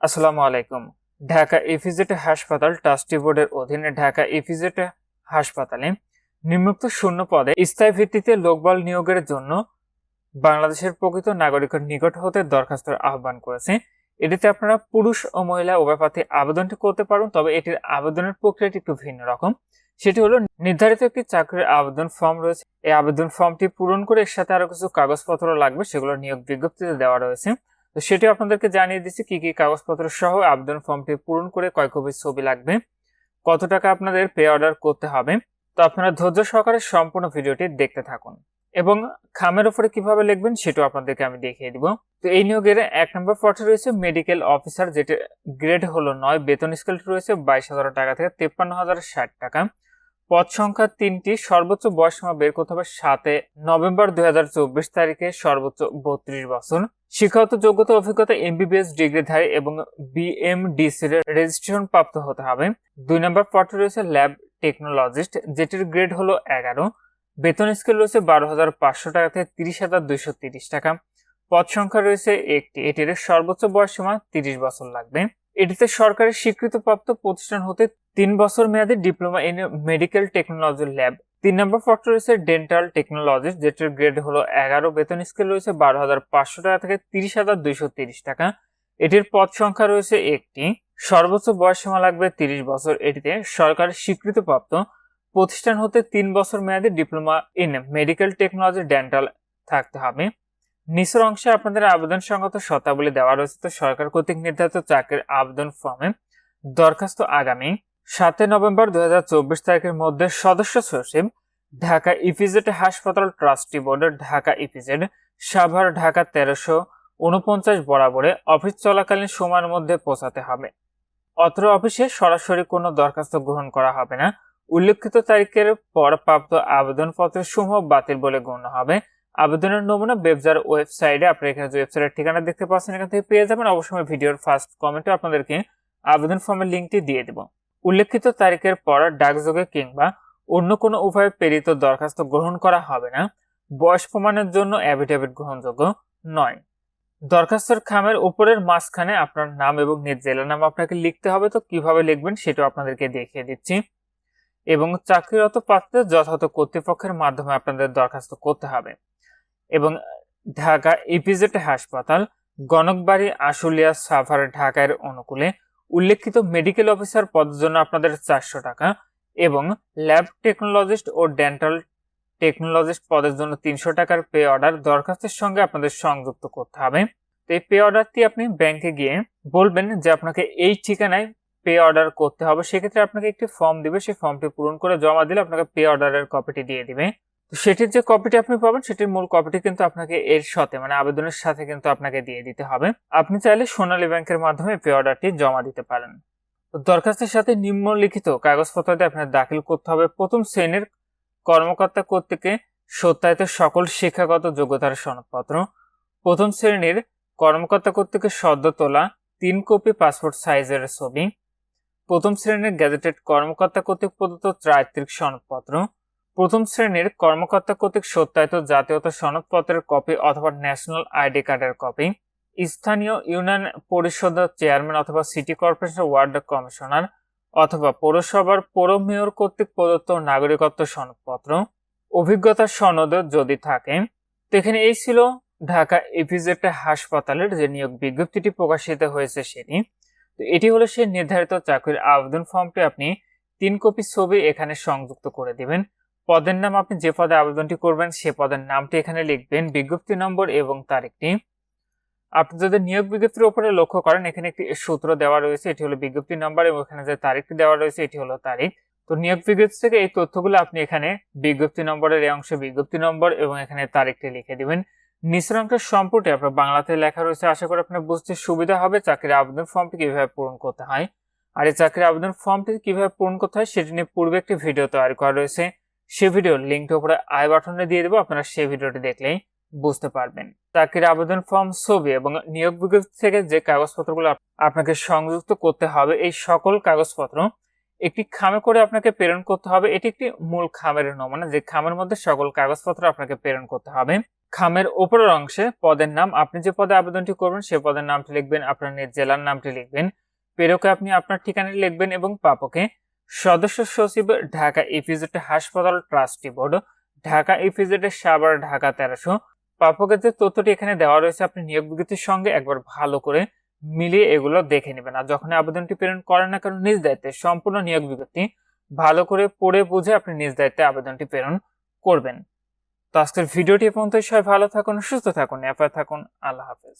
আসসালামু আলাইকুম। ঢাকা ইফিজেট হাসপাতাল ট্রাস্টি বোর্ডের অধীনে ঢাকা ইফিজেট হাসপাতালে নিম্নোক্ত শূন্য পদে স্থায়ী ভিত্তিতে লোকবল নিয়োগের জন্য বাংলাদেশের প্রকৃত নাগরিকের নিকট হতে দরখাস্তের আহ্বান করেছে। এটিতে আপনারা পুরুষ ও মহিলা উভয় প্রার্থী আবেদনটি করতে পারুন তবে এটির আবেদনের প্রক্রিয়াটি একটু ভিন্ন রকম। সেটি হলো, নির্ধারিত একটি চাকরির আবেদন ফর্ম রয়েছে। এই আবেদন ফর্মটি পূরণ করে এর সাথে আরও কিছু কাগজপত্র লাগবে, সেগুলো নিয়োগ বিজ্ঞপ্তিতে দেওয়া রয়েছে। তো সেটি আপনাদেরকে জানিয়ে দিচ্ছি, কি কি কাগজপত্র সহ আবেদন ফর্মটি পূরণ করে কয় কপি ছবি লাগবে, কত টাকা আপনাদের পে অর্ডার করতে হবে, তো আপনারা ধৈর্য সহকারে সম্পূর্ণ ভিডিওটি দেখতে থাকুন। এবং খামের উপরে কীভাবে লিখবেন সেটাও আপনাদেরকে আমি দেখিয়ে দিব। তো এই নিয়োগের এক নম্বর পথে রয়েছে মেডিকেল অফিসার যেটি গ্রেড হলো নয়, বেতন স্কেলটি রয়েছে বাইশ হাজার টাকা থেকে তেপ্পান্ন হাজার ষাট টাকা। পদ সংখ্যা তিনটি সর্বোচ্চ বয়স সীমা বের করতে হবে সাতে নভেম্বর দুই হাজার চব্বিশ তারিখে সর্বোচ্চ বত্রিশ বছর। শিক্ষাগত যোগ্যতা অভিজ্ঞতা এমবিবিএস ডিগ্রিধারী এবং বিএমডিসি এর রেজিস্ট্রেশন প্রাপ্ত হতে হবে। দুই নম্বর পদে রয়েছে ল্যাব টেকনোলজিস্ট যেটির গ্রেড হলো এগারো। বেতন স্কেল রয়েছে বারো হাজার পাঁচশো টাকা থেকে তিরিশ হাজার দুইশো তিরিশ টাকা। পদ সংখ্যা রয়েছে একটি, এটির সর্বোচ্চ বয়স সীমা তিরিশ বছর লাগবে। এটিতে সরকারের স্বীকৃতপ্রাপ্ত প্রতিষ্ঠান হতে তিন বছর মেয়াদী diploma in medical technology lab তিন নম্বর পদ রয়েছে ডেন্টাল টেকনোলজি যেটির গ্রেড হলো এগারো। বেতন স্কেল রয়েছে বারো হাজার পাঁচশো টাকা থেকে তিরিশ হাজার দুইশো তিরিশ টাকা। এটির পদ সংখ্যা রয়েছে একটি। সর্বোচ্চ বয়স সীমা লাগবে তিরিশ বছর। এটিতে সরকারের স্বীকৃতপ্রাপ্ত প্রতিষ্ঠান হতে তিন বছর মেয়াদী diploma in medical technology dental থাকতে হবে। নিচের অংশে আপনাদের আবেদন সংগত শর্তাবলী দেওয়া রয়েছে। তো সরকার কর্তৃক নির্ধারিত চাকরির আবেদন ফর্মে দরখাস্ত আগামী সাতই নভেম্বর দুই হাজার চব্বিশ তারিখের মধ্যে সদস্য সচিব ঢাকা ইপিজেড হাসপাতাল ট্রাস্টি বোর্ডের ঢাকা ইপিজেড সাভার ঢাকা তেরোশো উনপঞ্চাশ বরাবরে অফিস চলাকালীন সময়ের মধ্যে পৌঁছাতে হবে। অত্র অফিসে সরাসরি কোনো দরখাস্ত গ্রহণ করা হবে না। উল্লেখিত তারিখের পর প্রাপ্ত আবেদনপত্রের সমূহ বাতিল বলে গণ্য হবে। আবেদনের নমুনা বেবজার ওয়েবসাইটে, আপনি এখানে ওয়েবসাইটের ঠিকানা দেখতে পাচ্ছেন, এখান থেকে পেয়ে যাবেন। অবশ্যই ভিডিওর ফার্স্ট কমেন্টে আপনাদেরকে আবেদন ফর্মের লিঙ্কটি দিয়ে দেব। উল্লেখিত তারিখের পর ডাকযোগে কিংবা অন্য কোনো উপায়ে প্রেরিত দরখাস্ত গ্রহণ করা হবে না। বয়স প্রমাণের জন্য অ্যাফিডেভিট গ্রহণযোগ্য নয়। দরখাস্তের খামের উপরের মাঝখানে আপনার নাম এবং নিজ জেলার নাম আপনাকে লিখতে হবে। তো কীভাবে লিখবেন সেটাও আপনাদেরকে দেখিয়ে দিচ্ছি। এবং চাকরিরত পাত্রে যথাযথ কর্তৃপক্ষের মাধ্যমে আপনাদের দরখাস্ত করতে হবে। এবং ঢাকা ইপিজেড হাসপাতাল, গণকবাড়ি, আশুলিয়া, সাভার, ঢাকার অনুকূলে উল্লেখিত মেডিকেল অফিসার পদের জন্য আপনাদের চারশো টাকা এবং ল্যাব টেকনোলজিস্ট ও ডেন্টাল টেকনোলজিস্ট পদের জন্য তিনশো টাকার পে অর্ডার দরখাস্তের সঙ্গে আপনাদের সংযুক্ত করতে হবে। তো এই পে অর্ডারটি আপনি ব্যাংকে গিয়ে বলবেন যে আপনাকে এই ঠিকানায় পে অর্ডার করতে হবে। সেক্ষেত্রে আপনাকে একটি ফর্ম দিবে। সেই ফর্মটি পূরণ করে জমা দিলে আপনাকে পে অর্ডারের কপিটি দিয়ে দিবে। তো সেটির যে কপিটি আপনি পাবেন, সেটির মূল কপিটি কিন্তু আপনাকে এর সাথে মানে আবেদনের সাথে কিন্তু আপনাকে দিয়ে দিতে হবে। আপনি চাইলে সোনালী ব্যাংকের মাধ্যমে পে অর্ডারটি জমা দিতে পারেন। দরখাস্তের সাথে নিম্নলিখিত কাগজপত্র দিয়ে আপনার দাখিল করতে হবে। প্রথম শ্রেণির কর্মকর্তা কর্তৃকে সত্যায়িত সকল শিক্ষাগত যোগ্যতার সনদপত্র। প্রথম শ্রেণির কর্মকর্তা কর্তৃকে সদ্য তোলা তিন কপি পাসপোর্ট সাইজের ছবি। প্রথম শ্রেণির গ্যাজেটেড কর্মকর্তা কর্তৃক প্রদত্ত ত্রায়ত্রিক সনদপত্র। প্রথম শ্রেণির কর্মকর্তা কর্তৃক সত্যায়িত জাতীয়তা সনদপত্রের কপি অথবা ন্যাশনাল আইডি কার্ডের কপি, স্থানীয় ইউনিয়ন পরিষদের চেয়ারম্যান অথবা সিটি কর্পোরেশন ওয়ার্ড কমিশনার অথবা পৌরসভার পৌর মেয়র কর্তৃক প্রদত্ত নাগরিকত্ব সনদপত্র অভিজ্ঞতার সনদ যদি থাকে এখানে এই ছিল ঢাকা এপিজেড হাসপাতালের যে নিয়োগ বিজ্ঞপ্তিটি প্রকাশিত হয়েছে সেটি। তো এটি হলো সেই নির্ধারিত চাকরির আবেদন ফর্মটি আপনি তিন কপি ছবি এখানে সংযুক্ত করে দিবেন। পদের নাম আপনি যে পদে আবেদনটি করবেন সে পদের নামটি এখানে লিখবেন, বিজ্ঞপ্তি নম্বর এবং তারিখটি। আপনি যদি নিয়োগ বিজ্ঞপ্তির উপরে লক্ষ্য করেন, এখানে একটি সূত্র দেওয়া রয়েছে, এটি হলো বিজ্ঞপ্তি নম্বর এবং এখানে যে তারিখটি দেওয়া রয়েছে, এটি হলো তারিখ। তো নিয়োগ বিজ্ঞপ্তি থেকে এই তথ্যগুলো আপনি এখানে বিজ্ঞপ্তি নম্বরের এই অংশে বিজ্ঞপ্তি নম্বর এবং এখানে তারিখটি লিখে দিবেন। নিচের অঙ্কের সম্পর্কে আপনার বাংলাতে লেখা রয়েছে, আশা করি আপনার বুঝতে সুবিধা হবে, চাকরির আবেদন ফর্মটি কীভাবে পূরণ করতে হয়। আর এই চাকরির আবেদন ফর্মটি কীভাবে পূরণ করতে হয়, সেটি নিয়ে পূর্বে একটি ভিডিও তৈরি করা রয়েছে। সে ভিডিওর লিঙ্কটি উপরে আই বাটনে দিয়ে দেবো, আপনারা সেই ভিডিওটি দেখলেই বুঝতে পারবেন। চাকরির আবেদন ফর্ম ছবি এবং নিয়োগ বিজ্ঞপ্তি থেকে যে কাগজপত্রগুলো আপনাকে সংযুক্ত করতে হবে, এই সকল কাগজপত্র একটি খামে করে আপনাকে প্রেরণ করতে হবে। এটি একটি মূল খামের নমুনা, যে খামের মধ্যে সকল কাগজপত্র আপনাকে প্রেরণ করতে হবে। খামের উপরের অংশে পদের নাম, আপনি যে পদে আবেদনটি করবেন, সে পদের নামটি লিখবেন, আপনার জেলার নামটি লিখবেন প্রেরকে আপনি আপনার ঠিকানা লিখবেন এবং প্রাপকে সদস্য সচিব, ঢাকা ইপিজেড হাসপাতাল ট্রাস্টি বোর্ড, ঢাকা ইপিজেডের সাভার, ঢাকা তেরোশো। প্রাপকের তথ্যটি এখানে দেওয়া রয়েছে, আপনি নিয়োগ বিজ্ঞপ্তির সঙ্গে একবার ভালো করে মিলিয়ে এগুলো দেখে নেবেন। আর যখন আবেদনটি প্রেরণ করেন না কারণ নিজ দায়িত্বে সম্পূর্ণ নিয়োগ বিজ্ঞপ্তি ভালো করে পড়ে বুঝে আপনি নিজ দায়িত্বে আবেদনটি প্রেরণ করবেন। তো আজকের ভিডিওটি পর্যন্ত সবাই ভালো থাকুন, সুস্থ থাকুন এফআই থাকুন। আল্লাহ হাফেজ।